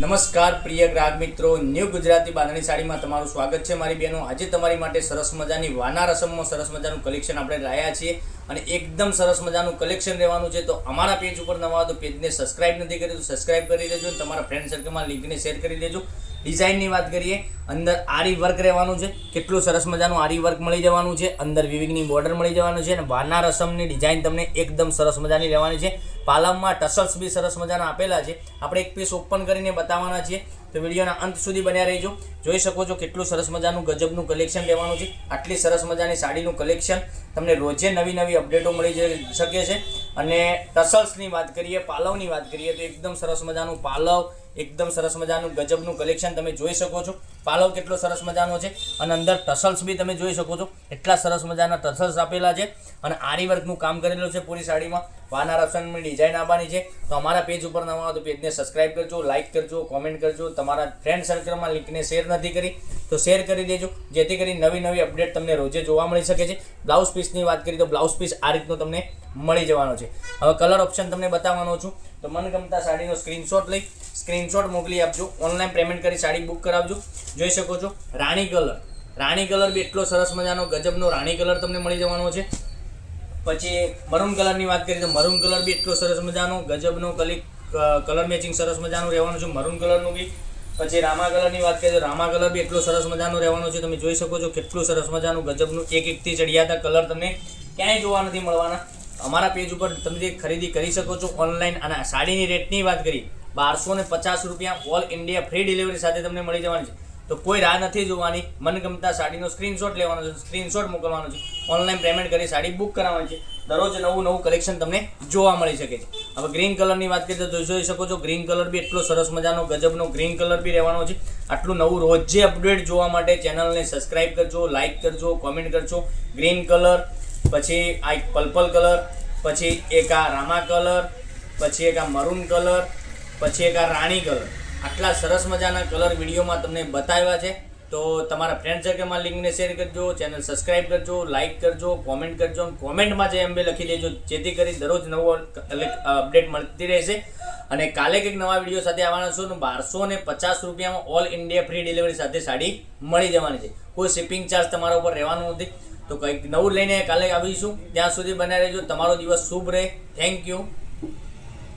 નમસ્કાર, પ્રિય ગ્રાહક મિત્રો. ન્યૂ ગુજરાતી બાંધણી સાડીમાં તમારું સ્વાગત છે. મારી બહેનો, આજે તમારી માટે સરસ મજાની વાના રસમમાં સરસ મજાનું કલેક્શન આપણે લાયા છીએ. અને એકદમ સરસ મજાનું કલેક્શન રહેવાનું છે. તો અમારા પેજ ઉપર નવા તો પેજને સબસ્ક્રાઇબ નથી કરી તો સબસ્ક્રાઇબ કરી દેજો અને તમારા ફ્રેન્ડ સર્કલમાં લિંકને શેર કરી દેજો. ડિઝાઇનની વાત કરીએ, અંદર આરી વર્ક રહેવાનું છે. કેટલું સરસ મજાનું આરી વર્ક મળી જવાનું છે. અંદર વિવિંગની બોર્ડર મળી જવાનું છે અને બહારના રસમની ડિઝાઇન તમને એકદમ સરસ મજાની રહેવાની છે. પાલમમાં ટસલ્સ બી સરસ મજાના આપેલા છે. આપણે એક પીસ ઓપન કરીને બતાવવાના છીએ. તો વિડીયોના અંત સુધી બન્યા રહેજો. જોઈ શકો છો કેટલું સરસ મજાનું ગજબનું કલેક્શન લેવાનું છે. આટલી સરસ મજાની સાડીનું કલેક્શન તમને રોજે નવી નવી અપડેટો મળી શકે છે. અને ટસલ્સની વાત કરીએ, પાલવની વાત કરીએ, તો એકદમ સરસ મજાનું પાલવ, એકદમ સરસ મજાનું ગજબનું કલેક્શન તમે જોઈ શકો છો. પાલવ કેટલો સરસ મજાનો છે અને અંદર ટસલ્સ બી તમે જોઈ શકો છો. એટલા સરસ મજાના ટસલ્સ આપેલા છે અને આરી વર્કનું કામ કરેલું છે પૂરી સાડીમાં. વાના રસનની ડિઝાઇન આવવાની છે. તો અમારા પેજ ઉપર નવા તો પેજને સબસ્ક્રાઇબ કરજો લાઇક કરજો કોમેન્ટ કરજો. તમારા ફ્રેન્ડ સર્કલમાં લિંકને શેર નથી કરી, તો શેર કરી દેજો. જેથી કરી નવી નવી અપડેટ તમને રોજે જોવા મળી શકે છે. બ્લાઉઝ પીસની વાત કરીએ તો બ્લાઉઝ પીસ આ રીતનો તમને મળી જવાનો છે. હવે કલર ઓપ્શન તમને બતાવવાનો છું. તો મનગમતા સાડીનો સ્ક્રીનશોટ લઈ સ્ક્રીનશોટ મોકલી આપજો. ઓનલાઈન પેમેન્ટ કરી સાડી બુક કરાવજો. જોઈ શકો છો, રાણી કલર રાણી કલર બી એટલો સરસ મજાનો, ગજબનો રાણી કલર તમને મળી જવાનો છે. પછી મરૂન કલરની વાત કરીએ તો મરૂન કલર બી એટલો સરસ મજાનો, ગજબનો કલી કલર મેચિંગ સરસ મજાનું રહેવાનું છે મરૂન કલરનું બી. પછી રામા કલરની વાત કરીએ તો રામા કલર બી એટલો સરસ મજાનો રહેવાનો છે. તમે જોઈ શકો છો કેટલું સરસ મજાનું ગજબનું એક એકથી ચડિયાતા કલર તમને ક્યાંય જોવા નથી મળવાના. અમારા પેજ ઉપર તમે જે ખરીદી કરી શકો છો ઓનલાઈન અને સાડીની રેટની વાત કરી બારસો ને પચાસ રૂપિયા ઓલ ઇન્ડિયા ફ્રી ડિલિવરી સાથે તમને મળી જવાની છે. તો કોઈ રાહ નથી જોવાની, મનગમતા સાડીનો સ્ક્રીનશોટ લેવાનો છે સ્ક્રીનશોટ મોકલવાનો છે ઓનલાઈન પેમેન્ટ કરી સાડી બુક કરાવવાની છે. દરરોજ નવું નવું કલેક્શન તમને જોવા મળી શકે છે. હવે ગ્રીન કલરની વાત કરીએ તો જોઈ શકો છો ગ્રીન કલર બી એટલો સરસ મજાનો, ગજબનો ગ્રીન કલર બી રહેવાનો છે. આટલું નવું રોજે અપડેટ જોવા માટે ચેનલને સબસ્ક્રાઇબ કરજો લાઇક કરજો કોમેન્ટ કરજો. ગ્રીન કલર પછી આ એક પર્પલ કલર, પછી એક આ રામા કલર, પછી એક આ મરૂન કલર, પછી એક આ રાણી કલર. આટલા સરસ મજાના કલર વિડીયોમાં તમને બતાવ્યા છે. તો તમારા ફ્રેન્ડ સર્કલમાં લિંકને શેર કરજો ચેનલ સબસ્ક્રાઇબ કરજો લાઇક કરજો કોમેન્ટ કરજો કોમેન્ટમાં જે એમ બે લખી દેજો, જેથી કરી દરરોજ નવો અપડેટ મળતી રહેશે. અને કાલે કંઈક નવા વીડિયો સાથે આવવાના છું બારસો ને પચાસ રૂપિયામાં ઓલ ઇન્ડિયા ફ્રી ડિલિવરી સાથે સાડી મળી જવાની છે. કોઈ શિપિંગ ચાર્જ તમારા ઉપર રહેવાનું નથી. તો કંઈક નવું લઈને કાલે આવીશું ત્યાં સુધી બનાવી રહેજો. તમારો દિવસ શુભ રહે. Thank you